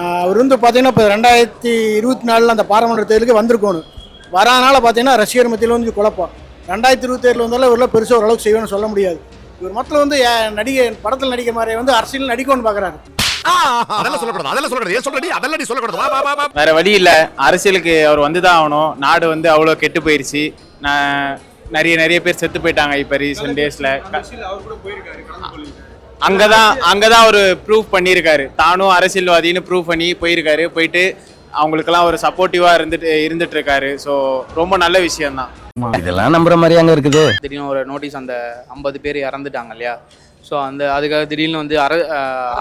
அவர் வந்து பார்த்தீங்கன்னா இப்போ ரெண்டாயிரத்தி இருபத்தி நாலில் அந்த பாராளுமன்ற தேர்தலுக்கு வந்திருக்கணும் வராதனால பார்த்தீங்கன்னா ரசிகர் மத்தியில் வந்து குழப்பம். ரெண்டாயிரத்தி இருபத்தி ஏழில் வந்தாலும் இவரில் பெருசாக ஓரளவுக்கு செய்வேன்னு சொல்ல முடியாது. இவர் மொத்தம் வந்து நடிகை படத்தில் நடிக்கிற மாதிரி வந்து அரசியல் நடிக்கணும்னு பார்க்குறாரு அதெல்லாம் சொல்லக்கூடாது அதெல்லாம் சொல்லக்கூடாது. ஏன் சொல்றடி அதெல்லாம் நீ சொல்லக்கூடாது. வா வா வா வா. வேற வழி இல்லை. அரசியலுக்கு அவர் வந்து தான் ஆகணும். நாடு வந்து அவ்வளோ கெட்டு போயிருச்சு. நான் நிறைய நிறைய பேர் செத்து போயிட்டாங்க இப்போ ரீசெண்ட் டேஸில் அங்கே தான் அங்கே தான் அவர் ப்ரூவ் பண்ணியிருக்காரு. தானும் அரசியல்வாதின்னு ப்ரூவ் பண்ணி போயிருக்காரு. போயிட்டு அவங்களுக்கெல்லாம் ஒரு சப்போர்ட்டிவாக இருந்துட்டு இருந்துட்டு இருக்காரு ஸோ ரொம்ப நல்ல விஷயம்தான். இதெல்லாம் நம்புற மாதிரி அங்க இருக்குது. திடீர்னு ஒரு நோட்டீஸ் அந்த ஐம்பது பேர் இறந்துட்டாங்க இல்லையா? ஸோ அந்த அதுக்காக திடீர்னு வந்து அர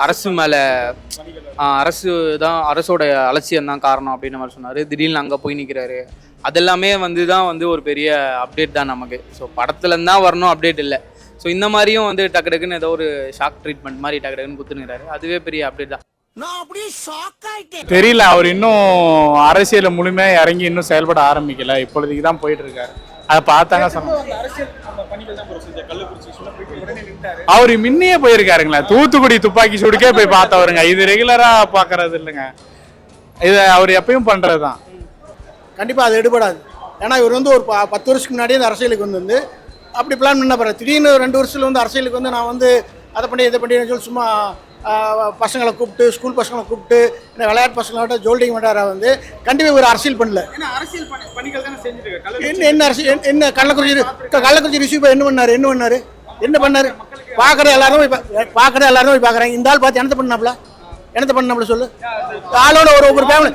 அரசு மேலே அரசு தான் அரசோட அலட்சியம் தான் காரணம் அப்படின்ற மாதிரி சொன்னார். திடீர்னு அங்கே போய் நிற்கிறாரு அதெல்லாமே வந்து தான் வந்து ஒரு பெரிய அப்டேட் தான் நமக்கு. ஸோ படத்துலேருந்து தான் வரணும் அப்டேட் இல்லை. ஸோ இந்த மாதிரியும் வந்து டக்கு டக்குன்னு ஏதோ ஒரு ஷாக் ட்ரீட்மெண்ட் மாதிரி டக்கு டக்குன்னு குத்துனுங்கிறாரு அதுவே பெரிய அப்டேட் தான். தெரியல அவர் இன்னும் அரசியல முழுமையா இறங்கி இன்னும் செயல்பட ஆரம்பிக்கல. இப்பொழுதைக்கு தான் போயிட்டு இருக்காரு அதை பார்த்தாங்க அவரு முன்னையே போயிருக்காருங்களா தூத்துக்குடி துப்பாக்கி சூடுக்கே போய் பார்த்தவருங்க. இது ரெகுலரா பாக்குறது இல்லைங்க. இது அவர் எப்பயும் பண்றதுதான். கண்டிப்பாக அது எடுபடாது. ஏன்னா இவர் வந்து ஒரு ப- பத்து வருஷத்துக்கு முன்னாடியே இந்த அரசியலுக்கு வந்து வந்து அப்படி பிளான் பண்ண போகிறார் திடீர்னு ரெண்டு வருஷத்துல வந்து அரசியலுக்கு வந்து நான் வந்து அதை பண்ணி இதை பண்ணி சொல்லி சும்மா பசங்களை கூப்பிட்டு ஸ்கூல் பசங்களை கூப்பிட்டு இந்த விளையாட்டு பசங்களோட ஜோல்டிங் பண்ணுறாரா வந்து கண்டிப்பாக இவர் அரசியல் பண்ணல. என்ன என்ன அரசியல் என்ன- என்ன கள்ளக்குறிச்சி கள்ளக்குறிச்சி ரிஷி என்ன பண்ணாரு என்ன பண்ணாரு? என்ன பண்ணாரு? பார்க்குற எல்லாரும் பார்க்குற எல்லாரும் போய் பார்க்குறாங்க இந்த ஆள் பார்த்து என்னத்தை பண்ணாப்ல என்னத்தை பண்ணாப்ல சொல்லு? ஆளோட ஒரு ஒரு ஃபேமிலி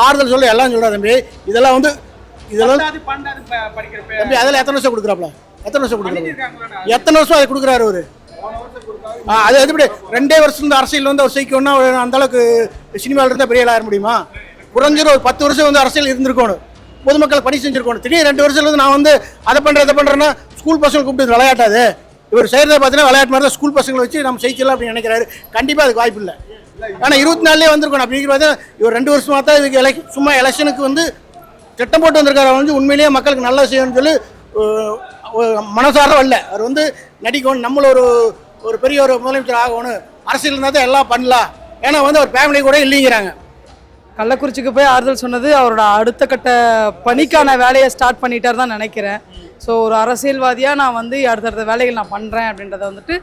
ஆறுதல் சொல்லு எல்லாம் சொல்றா தம்பி. இதெல்லாம் வந்து இதெல்லாம் தம்பி அதில் எத்தனை வருஷம் கொடுக்குறாப்ல? எத்தனை வருஷம் கொடுக்குறாரு? எத்தனை வருஷம் அதை கொடுக்குறாரு அவரு? அது அது எப்படி ரெண்டே வருஷம் இந்த அரசியல் வந்து அவர் செய்யணும்னா அந்த அளவுக்கு சினிமாவில் இருந்தால் பெரிய ஆக முடியுமா? குறைஞ்சது ஒரு பத்து வருஷம் வந்து அரசியல் இருந்திருக்கணும். பொதுமக்கள் பணி செஞ்சிருக்கணும். திடீர்னு ரெண்டு வருஷத்துல இருந்து நான் வந்து அதை பண்ணுறேன் இதை பண்ணுறேன்னா ஸ்கூல் பசங்க கூப்பிட்டு விளையாட்டாது இவர் செய்கிறத பார்த்தீங்கன்னா விளையாட்டு மாதிரி தான் ஸ்கூல் பசங்களை வச்சு நம்ம ஜெயிக்கலாம் அப்படின்னு நினைக்கிறாரு. கண்டிப்பாக அதுக்கு வாய்ப்பு இல்லை. ஆனால் இருபத்தி நாலுலேயே வந்திருக்கணும் அப்படிங்கிற பார்த்தா இவர் ரெண்டு வருஷமாக தான் இதுக்கு எலெக் சும்மா எலெக்ஷனுக்கு வந்து திட்டம் போட்டு வந்திருக்காரு. அவர் வந்து உண்மையிலேயே மக்களுக்கு நல்ல செய்யணும்னு சொல்லி மனசார வரல அவர் வந்து நடிக்கணும். நம்மள ஒரு ஒரு பெரிய ஒரு முதலமைச்சர் ஆகணும். அரசியல் இருந்தால் தான் எல்லாம் பண்ணலாம். ஏன்னா வந்து அவர் ஃபேமிலி கூட இல்லைங்கிறாங்க. கள்ளக்குறிச்சிக்கு போய் ஆறுதல் சொன்னது அவரோட அடுத்த கட்ட பணிக்கான வேலையை ஸ்டார்ட் பண்ணிட்டார் தான் நினைக்கிறேன். ஸோ ஒரு அரசியல்வாதியாக நான் வந்து அடுத்தடுத்த வேலைகள் நான் பண்ணுறேன் அப்படின்றத வந்துட்டு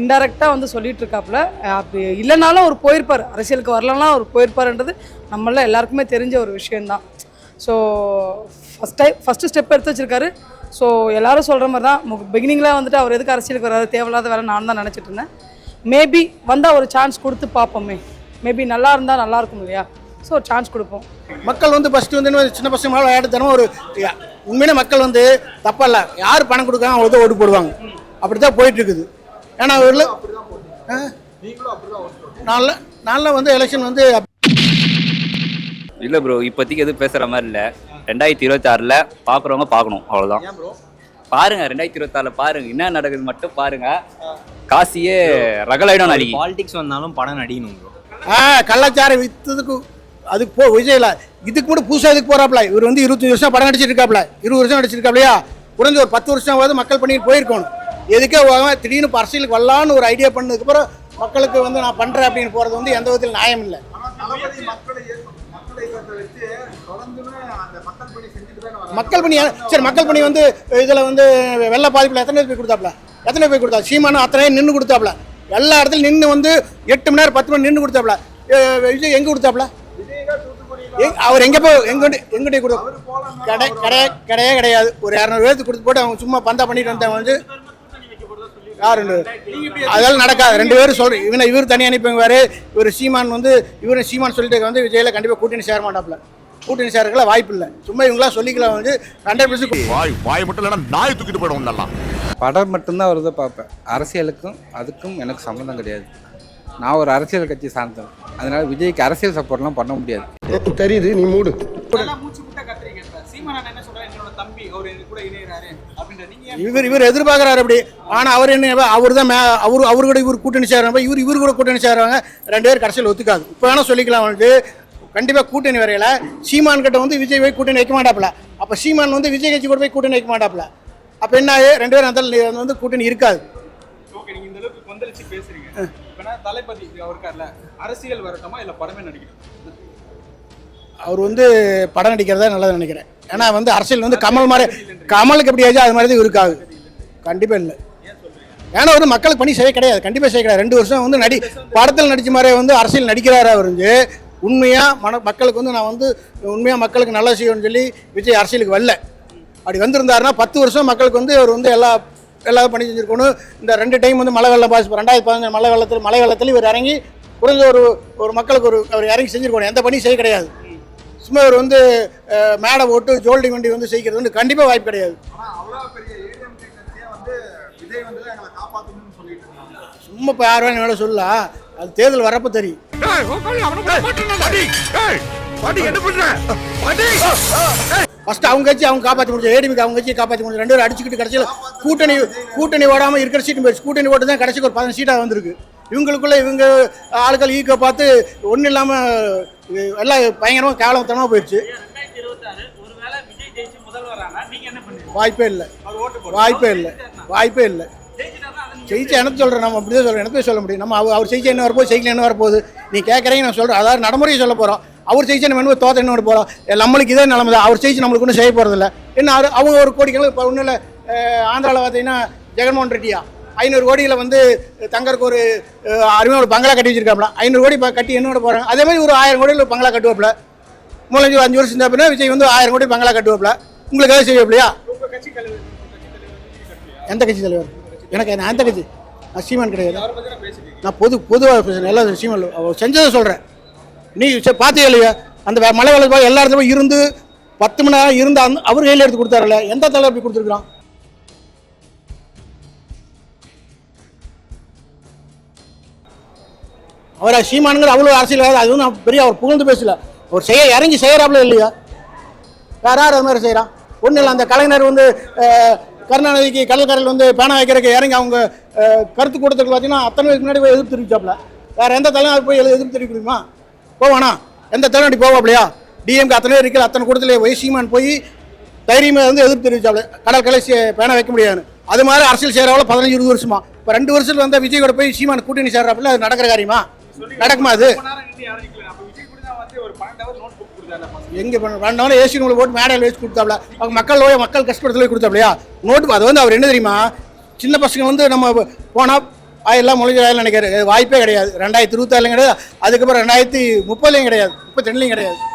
இன்டெரக்டாக வந்து சொல்லிட்டு இருக்காப்புல. அப்படி இல்லைனாலும் அவர் போயிருப்பார். அரசியலுக்கு வரலன்னா அவர் போயிருப்பாருன்றது நம்மள எல்லாருக்குமே தெரிஞ்ச ஒரு விஷயந்தான் so first time first step எடுத்து வச்சிருக்காரு. ஸோ எல்லாரும் சொல்கிற மாதிரி தான். பிகினிங்கில் வந்துட்டு அவர் எதுக்கு அரசியலுக்கு வராது தேவையில்லாத வேலை நான் தான் நினச்சிட்டு இருந்தேன். மேபி வந்தால் ஒரு சான்ஸ் கொடுத்து பார்ப்போமே. மேபி நல்லா இருந்தால் நல்லா இருக்கும் இல்லையா? ஸோ ஒரு சான்ஸ் கொடுப்போம். மக்கள் வந்து ஃபஸ்ட்டு வந்து சின்ன பசங்க மேலே தினமும் ஒரு உண்மையிலே மக்கள் வந்து தப்பா இல்லை. யார் பணம் கொடுக்காங்க அவங்க தான் ஓட்டு போடுவாங்க. அப்படி தான் போயிட்டுருக்குது. ஏன்னா அவர்கள் நாளில் நாளில் வந்து எலெக்ஷன் வந்து இல்ல ப்ரோ இப்போதைக்கு எதுவும் பேசுற மாதிரி இல்ல. ரெண்டாயிரத்தி இருபத்தி ஆறுல பாக்குறவங்க பார்க்கணும் அவ்வளவுதான். பாருங்க ரெண்டாயிரத்தி இருபத்தி ஆறுல பாருங்க. என்ன நடக்குது மட்டும் பாருங்க. காசியே ரகலாயிடும் நாளைக்கு பாலிடிக்ஸ் வந்தாலும் படம் நடிக்கணும் ப்ரோ ஆ கள்ளச்சாரம் விற்றதுக்கு அதுக்கு போ விஜயில் இதுக்கு கூட புதுசாக இதுக்கு போகிறாப்ல இவர் வந்து இருபத்தஞ்சு வருஷம் படம் நடிச்சிட்டு இருக்காப்ல. இருபது வருஷம் நடிச்சிருக்காப்லையா குறைஞ்ச ஒரு பத்து வருஷமாவது மக்கள் பண்ணிட்டு போயிருக்கணும். எதுக்கே போகாம திடீர்னு அரசியலுக்கு வரலான்னு ஒரு ஐடியா பண்ணதுக்கப்புறம் மக்களுக்கு வந்து நான் பண்ணுறேன் அப்படின்னு போகிறது வந்து எந்த விதத்தில் நியாயம் இல்லை. மக்கள் பணி சரி மக்கள் பணி வந்து இதில் வந்து வெள்ள பாதிப்பில் எத்தனை பேர் கொடுத்தாப்ல எத்தனை பேர் கொடுத்தா? சீமானும் அத்தனை நின்று கொடுத்தாப்ல எல்லா இடத்துலையும் நின்று வந்து எட்டு மணி நேரம் பத்து மணி நின்று கொடுத்தாப்ல விஜய் எங்கே கொடுத்தாப்ல அவர் எங்கே போய் எங்கிட்ட எங்கிட்ட கொடுத்தா கடை கிடையவே கிடையாது. ஒரு இரநூறு பேருக்கு கொடுத்து போட்டு அவங்க சும்மா பந்தா பண்ணிட்டு வந்தவங்க வந்து யார் ரெண்டு பேர்? அதெல்லாம் நடக்காது. ரெண்டு பேரும் சொல்ற இவனை இவர் தனி அனுப்பிவாரு இவர் சீமான் வந்து இவரு சீமான் சொல்லிட்டு வந்து விஜயில கண்டிப்பாக கூட்டணி சேர மாட்டாப்ல கூட்டணி சேரக்கலாம் வாய்ப்பு இல்லை. சும்மா இவங்களாம் சொல்லிக்கலாம் வந்து ஹண்ட்ரட் பர்சன்ட் வாய் வாய் மட்டும் இல்லைன்னா நாய் தூக்கிட்டு போயிடும் நல்லா படம் மட்டும்தான் வருதை பார்ப்பேன் அரசியலுக்கும் அதுக்கும் எனக்கு சம்மந்தம் கிடையாது. நான் ஒரு அரசியல் கட்சி சார்ந்தவன். அதனால விஜய்க்கு அரசியல் சப்போர்ட்லாம் பண்ண முடியாது. தெரியுது நீ மூடு. இவர் இவர் எதிர்பார்க்குறாரு அப்படி. ஆனால் அவர் என்ன அவர் தான் மே அவர் அவர் கூட இவர் கூட்டணி சேருவாங்க இவர் இவர் கூட கூட்டணி சேருவாங்க ரெண்டு பேர் கடைசியில் ஒத்துக்காது. இப்போ வேணால் சொல்லிக்கலாம் வந்து. கண்டிப்பாக கூட்டணி வரையில சீமான் கிட்ட வந்து விஜய் போய் கூட்டணி வைக்க மாட்டாப்ல அப்போ சீமான் வந்து விஜய் கட்சி கூட போய் கூட்டணி வைக்க மாட்டாப்ல அப்போ என்ன ஆகுது? ரெண்டு பேரும் அந்த வந்து கூட்டணி இருக்காது. ஓகே இந்த அளவுக்கு கொந்தளிச்சு பேசுறீங்க. தளபதி அரசியல் வரட்டுமா இல்ல படமே நடிக்கணும் அவர் வந்து படம் நடிக்கிறதா நல்லது நினைக்கிறேன். ஏன்னா வந்து அரசியல் வந்து கமல் மாதிரி கமலுக்கு எப்படி ஆச்சு அது மாதிரி தான் இருக்காது. கண்டிப்பாக இல்லை. ஏன்னா வந்து மக்களுக்கு பணி செய்ய கிடையாது. கண்டிப்பாக செய்ய கிடையாது. ரெண்டு வருஷம் வந்து நடி படத்தில் நடித்த மாதிரியே வந்து அரசியல் நடிக்கிறாரா அவருந்து உண்மையாக மன மக்களுக்கு வந்து நான் வந்து உண்மையாக மக்களுக்கு நல்லா செய்யணும்னு சொல்லி விஜய் அரசியலுக்கு வரல. அப்படி வந்திருந்தாருன்னா பத்து வருஷம் மக்களுக்கு வந்து அவர் வந்து எல்லா எல்லாரும் பண்ணி செஞ்சுருக்கணும். இந்த ரெண்டு டைம் வந்து மழை வெள்ளம் பாதிச்சு ரெண்டாயிரத்தி பதினஞ்சு மழை வெள்ளத்தில் மழை வெள்ளத்தில் இவர் இறங்கி குறைஞ்ச ஒரு ஒரு மக்களுக்கு ஒரு அவர் இறங்கி செஞ்சுருக்கணும். எந்த பணியும் செய்ய கிடையாது. சும்மா இவர் வந்து மேடை போட்டு ஜோல்டி வண்டி வந்து செய்கிறது வந்து கண்டிப்பாக வாய்ப்பு கிடையாது. சும்மா இப்போ யார் வேணும் வேலை சொல்லலாம். அது தேர்தல் வரப்போ தெரியும். ஃபர்ஸ்ட் அவங்க கட்சி அவங்க காப்பாற்றி முடிச்சு ஏடிமிக்கு அவங்க கட்சியை காப்பாற்றி முடிச்சு ரெண்டு பேரும் அடிச்சுக்கிட்டு கடைசியில் கூட்டணி கூட்டணி ஓடாமல் இருக்கிற சீட்டு போயிடுச்சு. கூட்டணி ஓட்டு தான் கடைசிக்கு ஒரு பதினஞ்சு சீட்டாக வந்திருக்கு. இவங்களுக்குள்ள இவங்க ஆட்கள் ஈக்கோ பார்த்து ஒன்றும் இல்லாமல் எல்லாம் பயங்கரமாக கேவலத்தனமாக போயிடுச்சு வாய்ப்பே இல்லை. வாய்ப்பே இல்லை. வாய்ப்பே இல்லை. ஜெயிச்சு எனக்கு சொல்கிறேன் நம்ம அப்படி தான் சொல்கிறேன் எனக்கு சொல்ல முடியும். நம்ம அவர் அவர் ஜெயிச்சா என்ன வரப்போகுது? ஜெயிக்கல என்ன வரப்போகுது? நீ கேட்குறீங்க நான் சொல்கிறேன் அதாவது நடைமுறையை சொல்ல போகிறோம் அவர் ஜெயிச்சு நம்ம என்ன தோத்த என்ன போகிறோம் நம்மளுக்கு இதே நிலமை தான். அவர் ஜெயிச்சு நம்மளுக்கு ஒன்றும் செய்ய போகிறதில்ல என்ன அவங்க ஒரு கோடிக்கணக்கு இப்போ ஒன்றும் இல்லை. ஆந்திராவில் பார்த்தீங்கன்னா ஜெகன்மோகன் ரெட்டியா. ஐநூறு கோடியில் வந்து தங்கருக்கு ஒரு அருமையாக ஒரு பங்களா கட்டி வச்சிருக்காப்ல ஐநூறு கோடி கட்டி என்னோட போகிறாங்க அதே மாதிரி ஒரு ஆயிரம் கோடியில் ஒரு பங்களா கட்டுவாப்ல மூலஞ்சு அஞ்சு வருஷம் இருந்தா விஜய் வந்து ஆயிரம் கோடி பங்களா கட்டுவாப்ல உங்களுக்கு எதாவது செய்வாப்லையா எந்த கட்சி தலைவர்? எனக்கு நான் எந்த கட்சி? நான் சீமான் கிடையாது. நான் பொது பொதுவாக பேசுகிறேன் எல்லா சீமான் அவர் செஞ்சதை சொல்கிறேன் நீ சரி பார்த்தே இல்லையா? அந்த மலை வேலை எல்லா இடத்துல இருந்து பத்து மணி நேரம் இருந்து அந்த அவர் கையில் எடுத்து கொடுத்தாருல்ல. எந்த தலைவர் அப்படி கொடுத்துருக்குறான்? அவரை சீமானுங்கிற அவ்வளோ அரசியல் அது அதுவும் நான் பெரிய அவர் புகழ்ந்து பேசல. அவர் செய்ய இறங்கி செய்கிறாப்புல இல்லையா? வேற யார் அது மாதிரி செய்கிறான் ஒன்றும் இல்லை அந்த கலைஞர் வந்து கருணாநிதிக்கு கடற்கரையில் வந்து பேனா வைக்கிறதுக்கு இறங்கி அவங்க கருத்து கூட்டத்துக்கு பார்த்தீங்கன்னா அத்தனை பேருக்கு முன்னாடி போய் எதிர்ப்பு தெரிவிச்சாப்ல வேற எந்த தலைவர் போய் எதிர்ப்பு தெரிவிக்க முடியுமா? போவானா? எந்த தலைவடி போவாப்லையா டிஎம்கே அத்தனை பேர் இருக்கல அத்தனை கூட்டத்தில் போய் சீமான் போய் தைரியமாக வந்து எதிர்ப்பு தெரிவிச்சாப்ல கடற்கரை சே- பேனா வைக்க முடியாது அது மாதிரி அரசியல் செய்கிறவள பதினஞ்சு இருபது வருஷமா. இப்போ ரெண்டு வருஷத்தில் வந்து விஜய் கூட போய் சீமான் கூட்டணி சேர்றாப்புல அது நடக்கிற காரியமா? நடக்குமா அது? எங்க வேண்டாம் ஏசி நூலை போட்டு மேடையில் வச்சு கொடுத்தாப்ல. அவங்க மக்கள் போய் மக்கள் கஷ்டப்படத்துல கொடுத்தாப்லையா? நோட்டு அது வந்து அவர் என்ன தெரியுமா? சின்ன பசங்க வந்து நம்ம போனால் எல்லாம் முளைஞ்சாயிரம் நினைக்கிறாரு. வாய்ப்பே கிடையாது. ரெண்டாயிரத்தி இருபத்தாறுலையும் கிடையாது. அதுக்கப்புறம் ரெண்டாயிரத்தி முப்பதுலையும் கிடையாது. முப்பத்தி ரெண்டுலையும் கிடையாது.